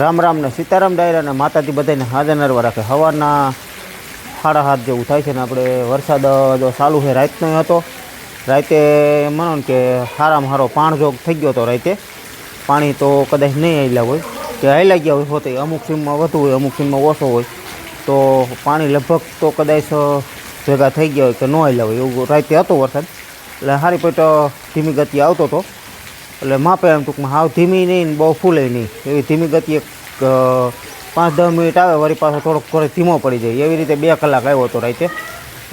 રામ રામને સીતારામ ડાયરા ને માતાજી બધાને હાજર નરવા રાખે. હવાના સાડા હાથ જેવું થાય છે ને આપણે વરસાદ જો ચાલુ છે રાતનો હતો. રાતે માનો ને કે સારામાં સારો પાણજોગ થઈ ગયો હતો રાતે. પાણી તો કદાચ નહીં આવેલા હોય. કે આવેલા ગયા હોય હોતે અમુક સીમમાં વધુ હોય, અમુક સીમમાં ઓછો હોય. તો પાણી લગભગ તો કદાચ ભેગા થઈ ગયા હોય કે ન આવેલા હોય એવું રાતે હતો વરસાદ. એટલે સારી પેટ ધીમી ગતિ આવતો હતો. એટલે માપે એમ ટૂંકમાં, હાવ ધીમી નહીં બહુ ફૂલે નહીં. એવી ધીમી ગતિ એક પાંચ, દસ મિનિટ આવે, વળી પાછો થોડોક થોડો ધીમો પડી જાય. એવી રીતે બે કલાક આવ્યો હતો રાતે.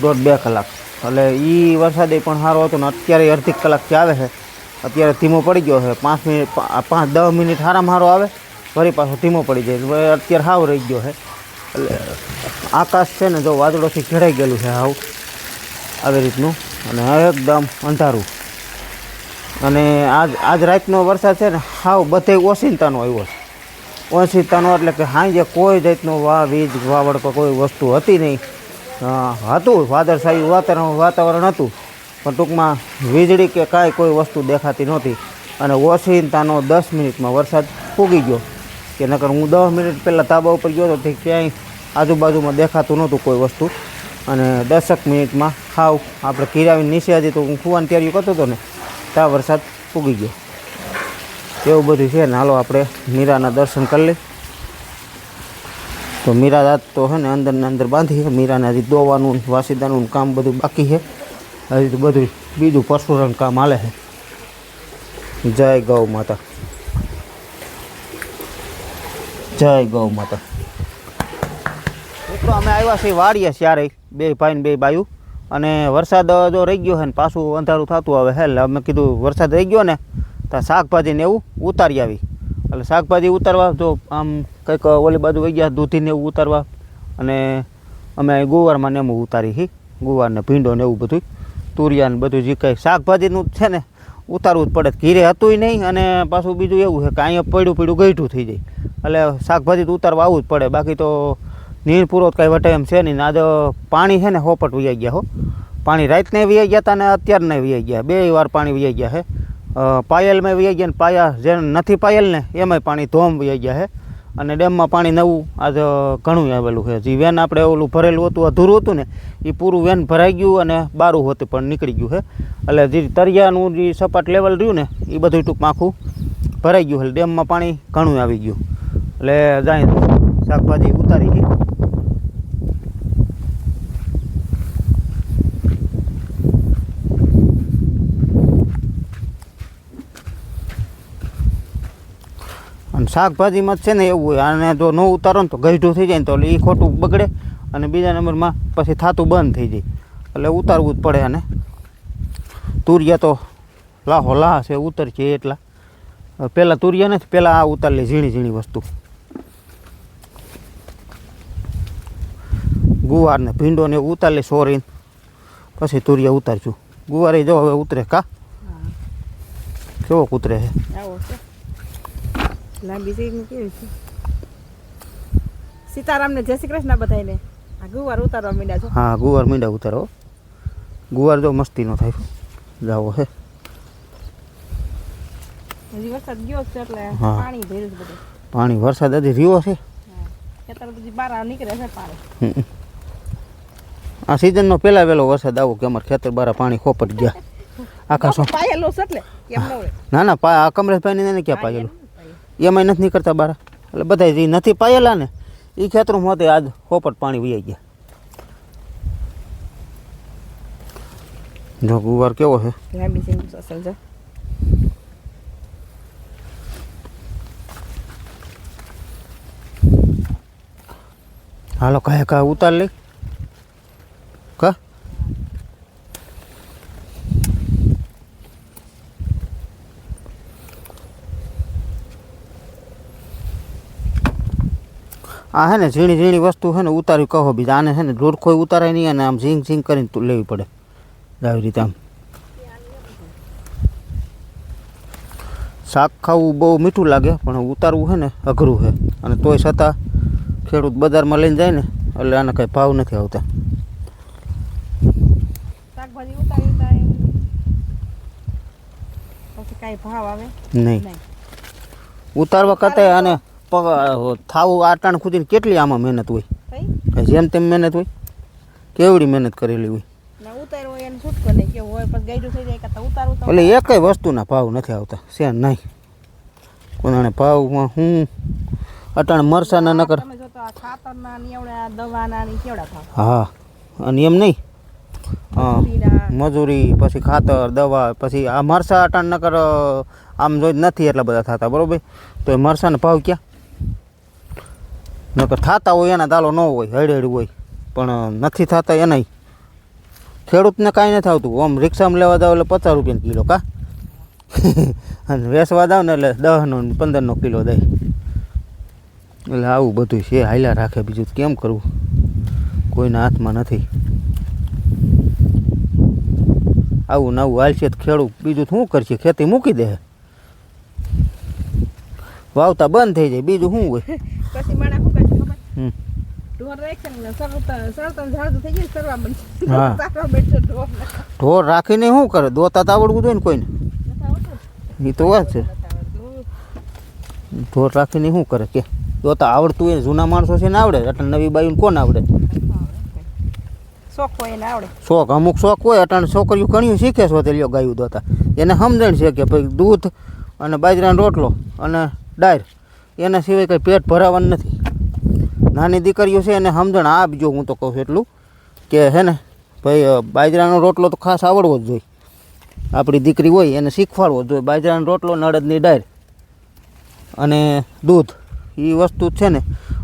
દોઢ, બે કલાક. એટલે એ વરસાદે પણ સારો હતો ને અત્યારે અડધી કલાકથી આવે છે. અત્યારે ધીમો પડી ગયો છે. પાંચ મિનિટ પાંચ, દસ મિનિટ સારામાં સારો આવે, વળી પાછો ધીમો પડી જાય. અત્યારે હાવ રહી ગયો છે. એટલે આકાશ છે ને, જો વાદળોથી ઘેરાઈ ગયેલું છે હાવ. આવી રીતનું. અને એકદમ અંધારું. અને આજ આજ રાતનો વરસાદ છે ને, હાવ બધે ઓસિંતાનો આવ્યો છે. ઓસિંતાનો એટલે કે સાંજે કોઈ જાતનો વા વીજ, વાવડ કે કોઈ વસ્તુ હતી નહીં. હતું વાદળછાયું વાતાવરણ વાતાવરણ હતું, પણ ટૂંકમાં વીજળી કે કાંઈ કોઈ વસ્તુ દેખાતી નહોતી. અને ઓસિંતાનો દસ મિનિટમાં વરસાદ પૂગી ગયો. કે નકર હું દસ મિનિટ પહેલાં તાબા ઉપર ગયો તો તે ક્યાંય આજુબાજુમાં દેખાતું નહોતું કોઈ વસ્તુ. અને દસક મિનિટમાં ખાવ આપણે કિરાવીને નીચે હતી તો હું કૂવાની તૈયારી કરતો હતો ને ત્યાં વરસાદ પૂગી ગયો. એવું બધું છે ને, હાલો આપણે મીરાના દર્શન કરી લઈએ. તો મીરા રાત તો છે ને અંદર ને અંદર બાંધી છે. મીરાને હજી દોવાનું ને વાસીદાનું ને કામ બધું બાકી છે. હજી તો બધું બીજું પરશુરણ કામ હાલે છે. જય ગૌ માતા. જય ગૌ માતા. મિત્રો, અમે આવ્યા છીએ વાડીએ ચારે બે ભાઈ ને બે બાયું. અને વરસાદ જો રહી ગયો છે ને પાછું અંધારું થતું આવે હે અમે કીધું વરસાદ રહી ગયો ને, તો શાકભાજીને એવું ઉતારી આવી. એટલે શાકભાજી ઉતારવા જો આમ કંઈક ઓલી બાજુ વહી ગયા દૂધીને એવું ઉતારવા. અને અમે ગુવારમાં ને એમ ઉતારી હી ગુવારને ભીંડો ને એવું બધું તુરિયા ને બધું જે કંઈ શાકભાજીનું છે ને, ઉતારવું જ પડે. ઘીરે હતું નહીં અને પાછું બીજું એવું છે કે અહીંયા પડ્યું પડ્યું ગઈઠું થઈ જાય. એટલે શાકભાજી તો ઉતારવા આવવું જ પડે. બાકી તો નીર પૂરો કાંઈ વટે એમ છે નહીં. આજે પાણી છે ને હોપટ વૈયા ગયા હો. પાણી રાતને વૈયા ગયા હતા ને અત્યારને વૈયા ગયા. બે વાર પાણી વૈયા ગયા છે. પાયલમાં વૈયા ગયા ને પાયા જે નથી પાયલ ને, એમાંય પાણી ધોમ વૈયા ગયા છે. અને ડેમમાં પાણી નવું આજે ઘણું આવેલું છે. જે વેન આપણે ઓલું ભરેલું હતું, અધૂરું હતું ને એ પૂરું વેન ભરાઈ ગયું અને બારું હતું પણ નીકળી ગયું છે. એટલે જે તરિયાનું જે સપાટ લેવલ રહ્યું ને એ બધું ટૂંકમાં આખું ભરાઈ ગયું એટલે ડેમમાં પાણી ઘણું આવી ગયું. એટલે જાય શાકભાજી ઉતારી ગઈ અને શાકભાજીમાં છે ને એવું હોય. અને જો ન ઉતારો ને તો ગઢું થઈ જાય ને તો એ ખોટું બગડે અને બીજા નંબરમાં પછી થાતું બંધ થઈ જાય. એટલે ઉતારવું જ પડે અને તુરિયા તો લાહો લાહ છે ઉતર છે એટલા. પહેલાં તુરિયા નથી પહેલાં આ ઉતાર લે ઝીણી ઝીણી વસ્તુ. ગુવારને ભીંડોને ભીંડો ને ઉતાર લે સોરીને. પછી તુરિયા ઉતારશું. ગુવારે જો હવે ઉતરે કા? કેવો કૂતરે છે? આવો છે. લાંબી છે એનું કેવી છે? સીતારામને જય શ્રી કૃષ્ણ બધાને આ ગુવાર ઉતારવા મીંડા છો? હા ગુવાર મીંડા ઉતારો. ગુવાર જો મસ્તીનો થાય. જાવો હે. હજી વરસાદ ગયો છે એટલે પાણી ભર્યું છે બધું. પાણી વરસાદ હજી રહ્યો છે. ખેતર બધી બહાર નીકળે છે પાણી. આ સિઝનનો પહેલા વહેલો વરસાદ આવો કે અમારે ખેતર બારા પાણી ખોપટ ગયા. આખા પાયેલો છે એટલે કેમ ના ના પા આ ને ક્યાં પાયેલું? એમાંય નથી નીકળતા બારા. એટલે બધા જે નથી પાયેલા ને એ ખેતરમાં હોતે આજ ખોપટ પાણી વહી ગયા. જો ગુવાર કેવો છે? લાંબી છે એનું અસલ છે. હાલો કાંઈ કા ઉતાર લઈ કા? આ હે ને ઝીણી ઝીણી વસ્તુ છે ને ઉતારી કહો બીજા. આને છે ને જોરખોય ઉતારાય નહીં અને આમ ઝીંગ ઝીંગ કરીને તું લેવી પડે. આવી રીતે આમ. શાક ખાવું બહુ મીઠું લાગે પણ ઉતારવું છે ને અઘરું છે અને તોય છતાં ખેડૂત બજારમાં લઈને જાય ને એટલે આને કંઈ ભાવ નથી આવતા. નહીં. ઉતારવા કરતા આને થાવું આટાણ ખુદીને કેટલી આમાં મહેનત હોય? જેમ તેમ મહેનત હોય? કેવડી મહેનત કરેલી હોય? ના એટલે એકય વસ્તુના ભાવ નથી આવતા છે નહીં? કોનાને ભાવમાં હું? અટાણ મરસાના ન કરની ની હા અને એમ નહીં? હા મજૂરી પછી ખાતર દવા પછી આ મરસા અટાણ નકર અ, આમ જોઈ નથી એટલા બધા થતા બરોબર? તો એ મરસાના ભાવ ક્યાં? નકર થતા હોય એના દાલો ન હોય હળ હળ હોય. પણ નથી થતા એનાય. ખેડૂતને કાંઈ નથી આવતું. આમ રિક્ષામાં લેવા જાવ એટલે પચાસ રૂપિયાનો કિલો કા? અને વેચવા જાવ ને એટલે દસનો પંદરનો કિલો દઈ. એટલે આવું બધું છે, હાલ્યા રાખે. બીજું કેમ કરવું? કોઈના હાથમાં નથી. આવું નવું હાલશે તો ખેડૂત બીજું શું કરશે? ખેતી મૂકી દે. વાવતા બંધ થઈ જાય. બીજું શું હોય પછી માણા શું કરશે ખબર હમ. ઢોર રાખીને શું કરે? દોતા તો આવડવું જોઈએ ને કોઈને. એ તો વાત છે. ઢોર રાખીને શું કરે? કે દોતા આવડતું હોય જૂના માણસો છે ને આવડે એટલે નવી બાયું કોણ આવડે? શોખ હોય આવડે. શોખ અમુક શોખ હોય અટાણ છોકરીઓ ઘણી શીખે છો તે લ્યો ગાયું દોતા. એને સમજણ છે કે ભાઈ દૂધ અને બાજરાનો રોટલો અને ડાયર એના સિવાય કંઈ પેટ ભરાવાનું નથી. નાની દીકરીઓ છે એને સમજણ આ બીજો હું તો કહું છું એટલું. કે હે ને ભાઈ બાજરાનો રોટલો તો ખાસ આવડવો જ જોઈએ. આપણી દીકરી હોય એને શીખવાડવો જોઈએ. બાજરાનો રોટલો નડદની ડાયર અને દૂધ એ વસ્તુ છે ને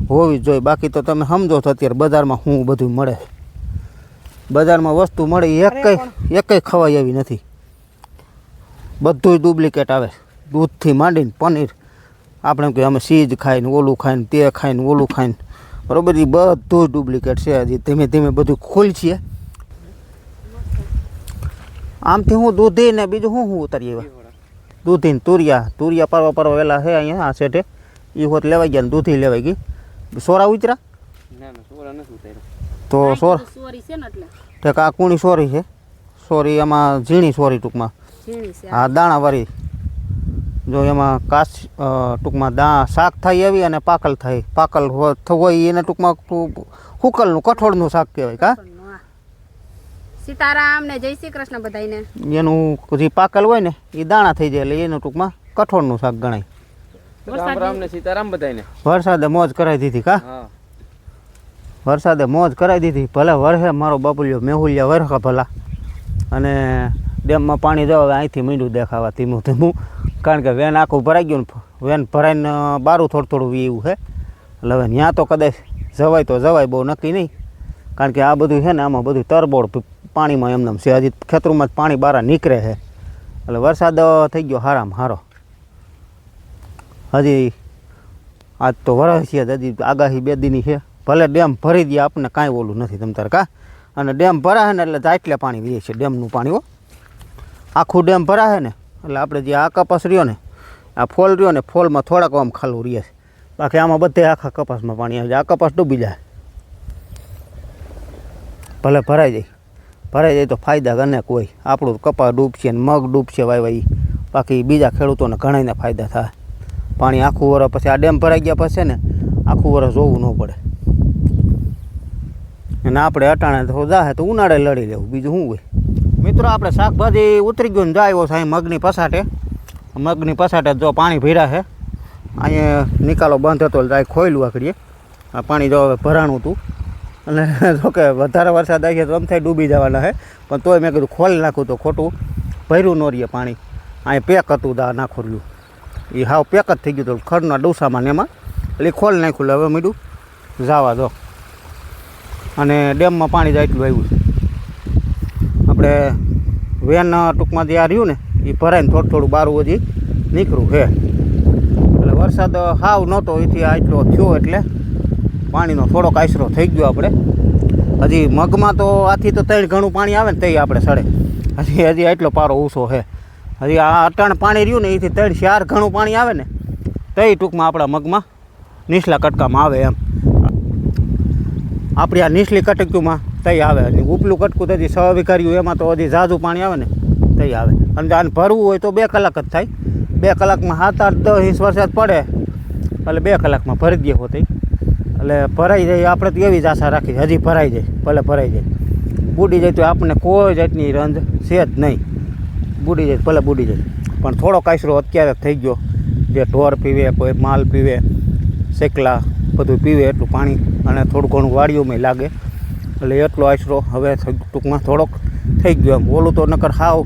હોવી જ જોઈએ. બાકી તો તમે સમજો છો અત્યારે બજારમાં શું બધું મળે. બજારમાં વસ્તુ મળે એક કંઈ એક કંઈ ખવાય એવી નથી. બધું ડુપ્લિકેટ આવે. દૂધથી માંડીને પનીર. આપણે કે અમે સીજ ખાઈને ઓલું ખાઈને તે ખાઈને ઓલું ખાઈને. બરોબર એ બધું ડુપ્લિકેટ છે હજી. ધીમે ધીમે બધું ખુલશે આમથી હું દૂધી ને બીજું શું શું ઉતારી આવ્યા દૂધી ને તુરિયા. તુરિયા પરવા પરવા વેલા છે અહીંયા આ સેઠે એ હોત લેવાઈ ગયા ને દૂધી લેવાઈ ગઈ. સોરા ઉતરા? ના ના સોરા તો સોર? છે આ કુણી સોરી છે. સોરી એમાં ઝીણી સોરી ટૂંકમાં. હા છે દાણાવાળી. જો એમાં કાસ ટૂંકમાં દા શાક થાય એવી અને પાકલ થાય. પાકલ હોય એને ટૂંકમાં હુકલનું કઠોળનું શાક કહેવાય કા? સીતારામ ને જય શ્રી કૃષ્ણ બધાને એનું જે પાકલ હોય ને એ દાણા થઈ જાય એટલે એનું ટૂંકમાં કઠોળનું શાક ગણાય. રામ રામ ને સીતારામ બધાને વરસાદે મોજ કરાવી દીધી કા? વરસાદે મોજ કરાવી દીધી. ભલે વરહે મારો બાપુલિયો મેહુલિયા વરખા ભલા. અને ડેમમાં પાણી જવા હવે અહીંથી મીંડું દેખાવા ધીમું ધીમું. કારણ કે વેન આખું ભરાઈ ગયું ને વેન ભરાઈને બારું થોડું થોડું એવું છે એટલે હવે ત્યાં તો કદાચ જવાય તો જવાય, બહુ નક્કી નહીં. કારણ કે આ બધું છે ને, આમાં બધું તરબોળ પાણીમાં એમને છે. હજી ખેતરોમાં જ પાણી બહાર નીકળે છે એટલે વરસાદ થઈ ગયો હારામાં હારો. હજી આજ તો વરસ છે, હજી આગાહી બે દીની છે. ભલે ડેમ ભરી દે, આપણને કાંઈ ઓલું નથી તમ તારે કા? અને ડેમ ભરાશે ને એટલે જાટલે પાણી વીએ છે, ડેમનું પાણી હો. આખું ડેમ ભરાશે ને, એટલે આપણે જે આ કપાસ રહ્યો ને, આ ફોલ રહ્યો ને, ફોલમાં થોડાક આમ ખાલું રહે છે. બાકી આમાં બધે આખા કપાસમાં પાણી આવે છે. આ કપાસ ડૂબી જાય. ભલે ભરાઈ જાય. ભરાઈ જાય તો ફાયદા ગને કોઈ. આપણું કપાસ ડૂબશે ને, મગ ડૂબશે વાય વાય. બાકી બીજા ખેડૂતોને ઘણાને ફાયદા થાય. પાણી આખું વરસ પછી આ ડેમ ભરાઈ ગયા પછી ને, આખું વરસ જોવું ન પડે. અને આપણે અટાણે તો જાહે તો ઉનાળે લડી લેવું. બીજું શું હોય? મિત્રો, આપણે શાકભાજી ઉતરી ગયું ને જાય સાંઈ મગની પસાટે મગની પસાટે જો પાણી ભર્યા છે. અહીંયા નિકાલો બંધ હતો જાય ખોયલું આખડીએ આ પાણી જો હવે ભરાણું હતું. અને જો કે વધારે વરસાદ આવી તો થાય ડૂબી જવાના છે. પણ તોય મેં કીધું ખોલી નાખું તો ખોટું. ભર્યું ન રહીએ પાણી. અહીંયા પેક હતું દા નાખોર્યું. એ હાવ પેક જ થઈ ગયું હતું. ખરના ડોસામાં ને એમાં. એટલે ખોલી નાખ્યું. હવે મીડું જવા દો. અને ડેમમાં પાણી જાય એટલું આવ્યું છે. આપણે વેન ટૂંકમાં જે આ રહ્યું ને એ ભરાઈને થોડું થોડું બારું હજી નીકળ્યું છે. એટલે વરસાદ હાવ નહોતો એથી આટલો થયો એટલે પાણીનો થોડોક આશરો થઈ ગયો આપણે. હજી મગમાં તો આથી તો ત્રણ ઘણું પાણી આવે ને તે આપણે સડે. હજી હજી એટલો પારો ઊંચો છે. હજી આ અટાણ પાણી રહ્યું ને એથી ત્રણ ચાર ઘણું પાણી આવે ને તે ટૂંકમાં આપણા મગમાં નીચલા કટકામાં આવે એમ. આપણી આ નીચલી કટકીમાં તઈ આવે. અને ઉપલું કટકું તો છ વિકાર્યું એમાં તો હજી ઝાઝું પાણી આવે ને, તઈ આવે. અને આને ભરવું હોય તો બે કલાક જ થાય. બે કલાકમાં સાત આઠ દસ ઇંચ વરસાદ પડે, એટલે બે કલાકમાં ભરી દઈએ હોતી એટલે ભરાઈ જાય, આપણે તો એવી જ આશા રાખી, હજી ભરાઈ જાય, ભલે ભરાઈ જાય. બુડી જાય તો આપણને કોઈ જાતની રંધ છે જ નહીં. બુડી જાય ભલે બુડી જાય. પણ થોડો કાસરો અત્યારે થઈ ગયો. જે ઢોર પીવે, કોઈ માલ પીવે, શેકલા બધું પીવે એટલું પાણી, અને થોડું ઘણું વાડીઓમાં લાગે. એટલે એટલો આશરો હવે ટૂંકમાં થોડોક થઈ ગયો એમ. ઓલું તો નકર હાવ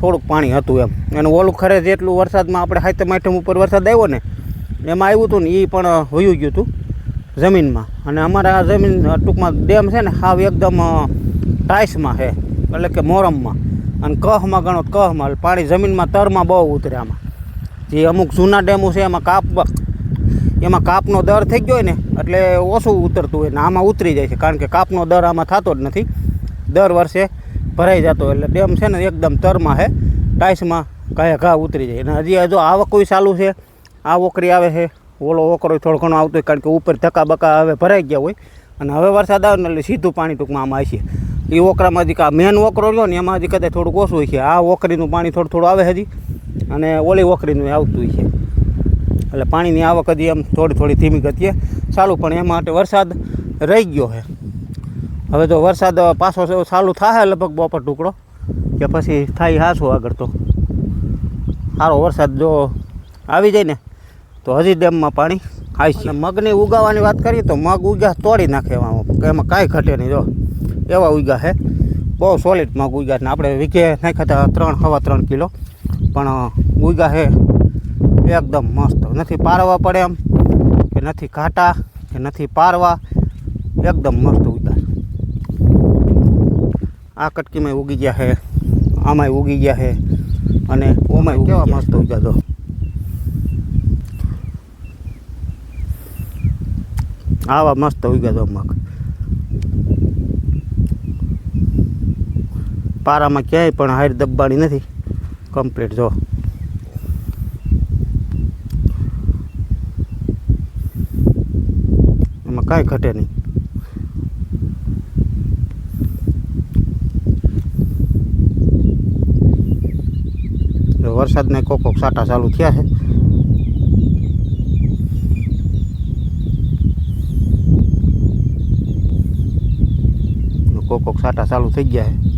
થોડુંક પાણી હતું એમ. અને ઓલું ખરે જેટલું વરસાદમાં આપણે હાથમ આઠમ ઉપર વરસાદ આવ્યો ને, એમાં આવ્યું હતું ને એ પણ હોયું ગયું હતું જમીનમાં. અને અમારા આ જમીન ટૂંકમાં ડેમ છે ને, હાવ એકદમ ટાઈસમાં છે, એટલે કે મોરમમાં. અને કહમાં ગણો કહમાં પાણી જમીનમાં તરમાં બહુ ઉતરે આમાં. જે અમુક જૂના ડેમો છે એમાં કાપ એમાં કાપનો દર થઈ ગયો હોય ને, એટલે ઓછું ઉતરતું હોય ને, આમાં ઉતરી જાય છે, કારણ કે કાપનો દર આમાં થતો જ નથી. દર વર્ષે ભરાઈ જતો એટલે ડેમ છે ને એકદમ તરમાં છે ટાઈસમાં કાંઈ ઘા ઉતરી જાય. અને હજી જો આવક ચાલુ છે આ ઓકરી આવે છે, ઓલો ઓકરો થોડો ઘણો આવતો હોય, કારણ કે ઉપર ધક્કા બકા હવે ભરાઈ ગયા હોય. અને હવે વરસાદ આવે ને એટલે સીધું પાણી ટૂંકમાં આમાં આવશે એ ઓકરામાં હજી કા મેન ઓકરો રહ્યો ને, એમાં હજી કદાચ થોડુંક ઓછું હોય છે આ ઓકરીનું પાણી થોડું થોડું આવે હજી. અને ઓલી ઓકરીનું આવતું હોય છે એટલે પાણીની આવક હજી એમ થોડી થોડી ધીમી ગતિએ ચાલુ, પણ એ માટે વરસાદ રહી ગયો છે. હવે જો વરસાદ પાછો ચાલુ થાય લગભગ બપોર ટુકડો, કે પછી થાય હાશું આગળ તો. સારો વરસાદ જો આવી જાય ને, તો હજી ડેમમાં પાણી આવી છે. મગની ઉગાવાની વાત કરીએ તો મગ ઉગ્યા તોડી નાખે એમાં કાંઈ ઘટે નહીં, જો. એવા ઉગ્યા છે. બહુ સોલિડ મગ ઉગ્યા ને આપણે વીઘે નાખ્યા હતા ત્રણ, હવા ત્રણ કિલો, પણ ઉગ્યા છે એકદમ મસ્ત. નથી પારવા પડે એમ કે નથી ઘાટા કે નથી પારવા. એકદમ મસ્ત ઉતાર. આ કટકીમાં ઉગી ગયા છે આમાંય ઉગી ગયા છે અને ઓમાંય કેવા મસ્ત ઉગ્યા તો આવા મસ્ત ઉગ્યા તો મગ. પારામાં ક્યાંય પણ હાર દબાણી નથી. કમ્પ્લીટ જો. કાંઈ ઘટે નહીં. વરસાદને કોક કોક સાટા ચાલુ થયા છે. કોક કોક સાટા ચાલુ થઈ ગયા છે.